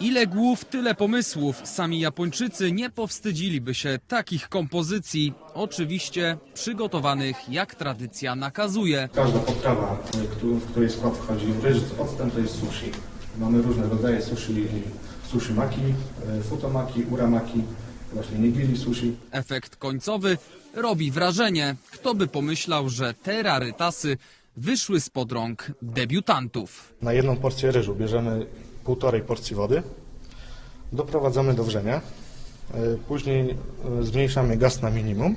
Ile głów, tyle pomysłów. Sami Japończycy nie powstydziliby się takich kompozycji. Oczywiście przygotowanych jak tradycja nakazuje. Każda potrawa, w której skład wchodzi ryż z octem, to jest sushi. Mamy różne rodzaje sushi, sushi maki, y, futomaki, uramaki, właśnie nigiri sushi. Efekt końcowy robi wrażenie. Kto by pomyślał, że te rarytasy wyszły spod rąk debiutantów. Na jedną porcję ryżu bierzemy półtorej porcji wody, doprowadzamy do wrzenia, y, później y, zmniejszamy gaz na minimum,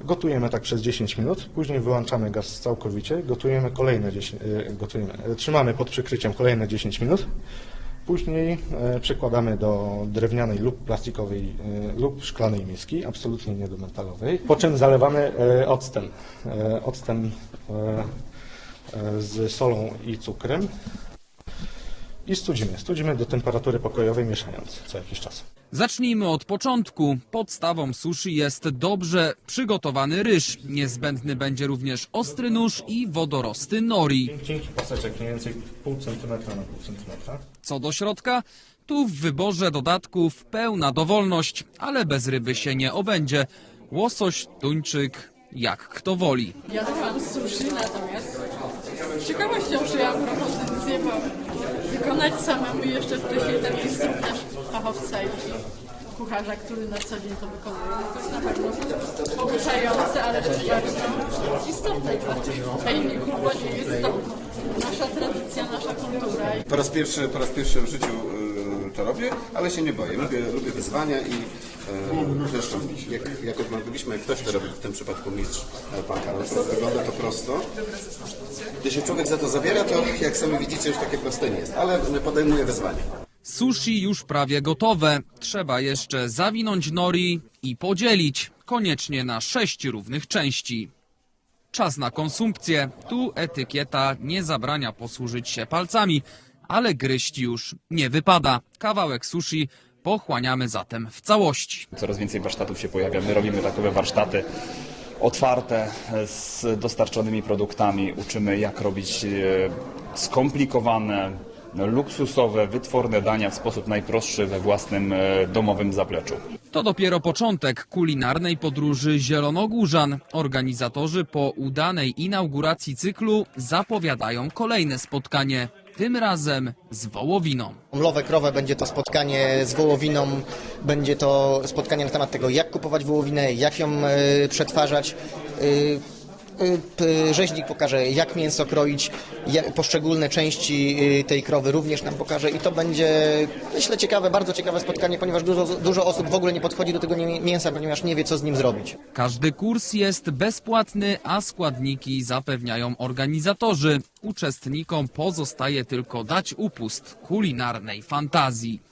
gotujemy tak przez 10 minut, później wyłączamy gaz całkowicie, gotujemy kolejne 10, y, gotujemy, trzymamy pod przykryciem kolejne 10 minut, później y, przykładamy do drewnianej lub plastikowej lub szklanej miski, absolutnie nie do metalowej, po czym zalewamy octem, octem e, z solą i cukrem i studzimy. Studzimy do temperatury pokojowej, mieszając co jakiś czas. Zacznijmy od początku. Podstawą sushi jest dobrze przygotowany ryż. Niezbędny będzie również ostry nóż i wodorosty nori. Cienki paseczek mniej więcej pół centymetra na pół centymetra. Co do środka, tu w wyborze dodatków pełna dowolność, ale bez ryby się nie obędzie. Łosoś, tuńczyk, jak kto woli. Jadłam sushi, natomiast z ciekawością przyjęłam propozycję, bo wykonać samemu jeszcze wcześniej ten instruktaż fachowca i kucharza, który na co dzień to wykonuje, no to jest na pewno poruszające, ale też bardzo istotne dla tej głupocie jest to nasza tradycja, nasza kultura. Po raz pierwszy, po raz pierwszy w życiu y, to robię, ale się nie boję. Lubię, lubię wyzwania i y, zresztą jak, jak oglądaliśmy, jak ktoś to robi, w tym przypadku mistrz e, pan Karol, to wygląda to prosto. Gdy się człowiek za to zabiera, to jak sami widzicie, już takie proste nie jest, ale podejmuje wyzwanie. Sushi już prawie gotowe. Trzeba jeszcze zawinąć nori i podzielić, koniecznie na sześć równych części. Czas na konsumpcję. Tu etykieta nie zabrania posłużyć się palcami, ale gryźć już nie wypada. Kawałek sushi pochłaniamy zatem w całości. Coraz więcej warsztatów się pojawia. My robimy takowe warsztaty otwarte z dostarczonymi produktami. Uczymy jak robić e, skomplikowane, luksusowe, wytworne dania w sposób najprostszy we własnym e, domowym zapleczu. To dopiero początek kulinarnej podróży Zielonogórzan. Organizatorzy po udanej inauguracji cyklu zapowiadają kolejne spotkanie, tym razem z wołowiną. Mlowe Krowe będzie to spotkanie z wołowiną, będzie to spotkanie na temat tego, jak kupować wołowinę, jak ją e, przetwarzać. P- Rzeźnik pokaże, jak mięso kroić, jak poszczególne części e, tej krowy również nam pokaże i to będzie, myślę, ciekawe, bardzo ciekawe spotkanie, ponieważ dużo, dużo osób w ogóle nie podchodzi do tego mięsa, ponieważ nie wie, co z nim zrobić. Każdy kurs jest bezpłatny, a składniki zapewniają organizatorzy. Uczestnikom pozostaje tylko dać upust kulinarnej fantazji.